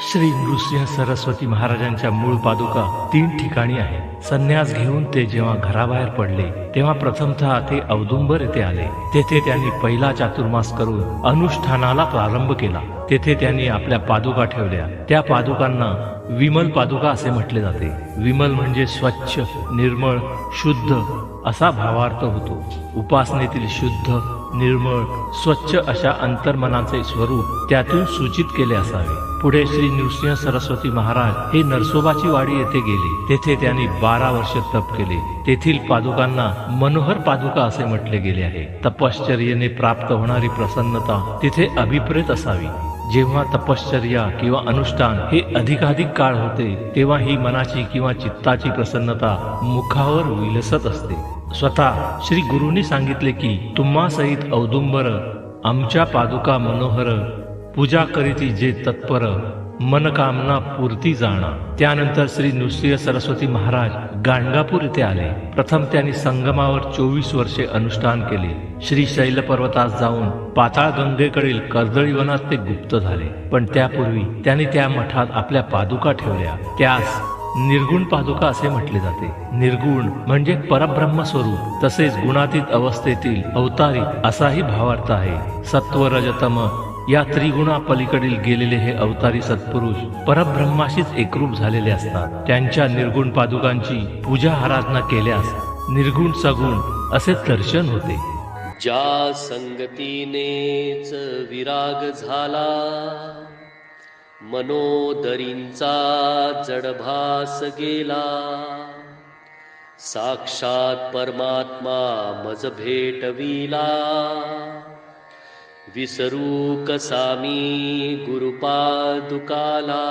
श्री नृसिंह सरस्वती महाराजांच्या मूळ पादुका तीन ठिकाणी आहे संन्यास घेऊन ते जेव्हा घराबाहेर पडले तेव्हा प्रथमतः ते औदुंबर येथे आले. तेथे त्यांनी पहिला चातुर्मास करून अनुष्ठानाला प्रारंभ केला. तेथे त्यांनी आपल्या पादुका ठेवल्या. त्या पादुकांना विमल पादुका असे म्हटले जाते. विमल म्हणजे स्वच्छ निर्मळ शुद्ध असा भावार्थ होतो. उपासनेतील शुद्ध निर्मळ स्वच्छ अशा अंतर्मनाचे स्वरूप त्यातून सूचित केले असावे. पुढे श्री नृसिंह सरस्वती महाराज हे नरसोबाची वाडी येथे गेले. तेथे त्यांनी बारा वर्ष तप केले. तेथील पादुकांना मनोहर पादुका असे म्हटले गेले आहे. तपश्चर्येने प्राप्त होणारी प्रसन्नता तिथे अभिप्रेत असावी. जेव्हा तपश्चर्या किंवा अनुष्ठान हे अधिकाधिक काळ होते तेव्हा ही मनाची किंवा चित्ताची प्रसन्नता मुखावर विलसत असते. स्वतः श्री गुरुनी सांगितले की तुम्हा सहित औदुंबर आमच्या पादुका मनोहर पूजा करीती जे तत्पर मनकामना पूर्ती जाणा. त्यानंतर श्री नृसिंह सरस्वती महाराज गाणगापूर येथे आले. प्रथम त्यांनी संगमावर चोवीस वर्षे अनुष्ठान केले. श्री शैल पर्वतास जाऊन पाताळ गंगेकडील कर्दळीवनात ते गुप्त झाले. पण त्यापूर्वी त्यांनी त्या मठात आपल्या पादुका ठेवल्या. त्यास निर्गुण पादुका असे म्हटले जाते. निर्गुण म्हणजे परब्रह्म स्वरूप तसेच गुणातीत अवस्थेतील अवतारी असाही भावार्थ आहे. सत्व रजतम या त्रिगुणा पलीकडील गेलेले हे अवतारी सत्पुरुष परब्रह्माशीच एकरूप झालेले असतात. त्यांच्या निर्गुण पादुकांची पूजा आराधना केल्यास निर्गुण सगुण असे दर्शन होते. ज्या संगतीनेच विराग झाला मनोदरींचा जडभास गेला. साक्षात परमात्मा मज भेटविला. विसरू कसामी गुरुपादुकाला?